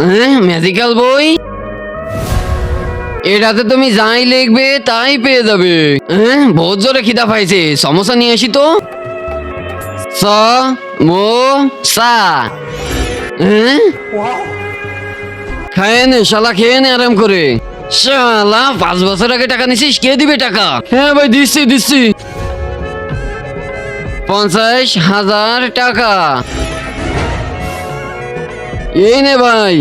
হ্যাঁ বই এটাতে তুমি যাই লিখবে, তাই পেয়ে যাবে। হ্যাঁ বহুত জোরে খিদা পাইছে। সমস্যা নিয়ে আসি তো। স, মো, সা। হ্যাঁ? খায় নে, শালা, খেয়ে নে আরাম করে। শালা, পাঁচ বছর আগে টাকা নিছিস, কে দিবে টাকা? হ্যাঁ ভাই, দিচ্ছি দিচ্ছি। পঞ্চাশ হাজার টাকা। এই নে ভাই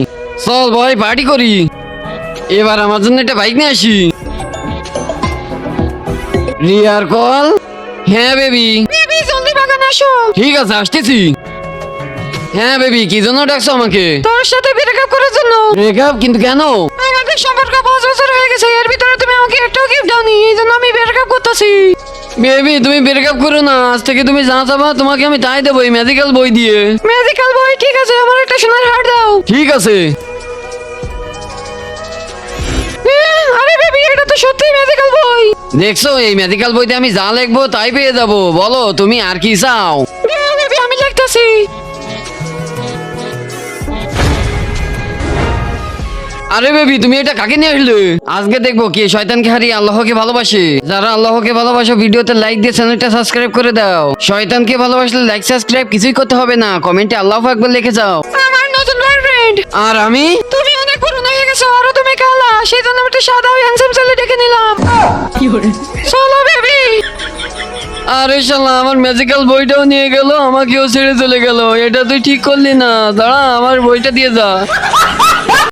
চল ভাই পার্টি করি। এবার আমার জন্য একটা বাইক নিয়ে আসি। রিয়ার কল? হ্যাঁ বেবি বেবি জলদি বাগানে আসো। ঠিক আছে আসতেছি। হ্যাঁ বেবি কি জন্য ডাকছো আমাকে? তোর সাথে ব্রেকআপ করার জন্য। ব্রেকআপ কিন্তু কেন? আমাদের সম্পর্ক পাঁচ বছর হয়ে গেছে এর ভিতরে তুমি আমাকে একটাও গিফট দাওনি এই জন্য আমি ব্রেকআপ করতেছি। বেবি তুমি ব্রেকআপ করো না। আজ থেকে তুমি যা চাবা তোমাকে আমি তাই দেবো এই মেডিকেল বই দিয়ে। মেডিকেল বই? ঠিক আছে আমার একটা সোনার হার দাও। ঠিক আছে। এ, আরে বেবি এটা তো সত্যি মেডিকেল বই। দেখছ এই মেডিকেল বইতে আমি যা লিখব তাই পেয়ে যাব। বলো তুমি আর কি চাও? বেবি আমি লিখতেছি। আরে বেবি তুমি এটা কাকে নিয়ে আসলে? আজকে দেখব কে শয়তানকে হারিয়ে আল্লাহকে ভালোবাসে। যারা আল্লাহকে ভালোবাসো ভিডিওতে লাইক দিয়ে চ্যানেলটা সাবস্ক্রাইব করে দাও। শয়তানকে ভালোবাসলে লাইক সাবস্ক্রাইব কিছুই করতে হবে না। কমেন্টে আল্লাহ একবার লিখে যাও। আমার নতুন বয়ফ্রেন্ড আর আমি? তুমি অনেক পুরনো হয়ে গেছো আরও তুমি কালা। সেই জন্য আমি একটা সাদা হ্যান্ডসাম ছেলে ডেকে নিলাম। চলো বেবি আরে শালা আমার ম্যাজিক্যাল বইটাও নিয়ে গেল আমাকেও ছেড়ে চলে গেল। এটা তুই ঠিক করলি না। দাঁড়া আমার বইটা দিয়ে যা।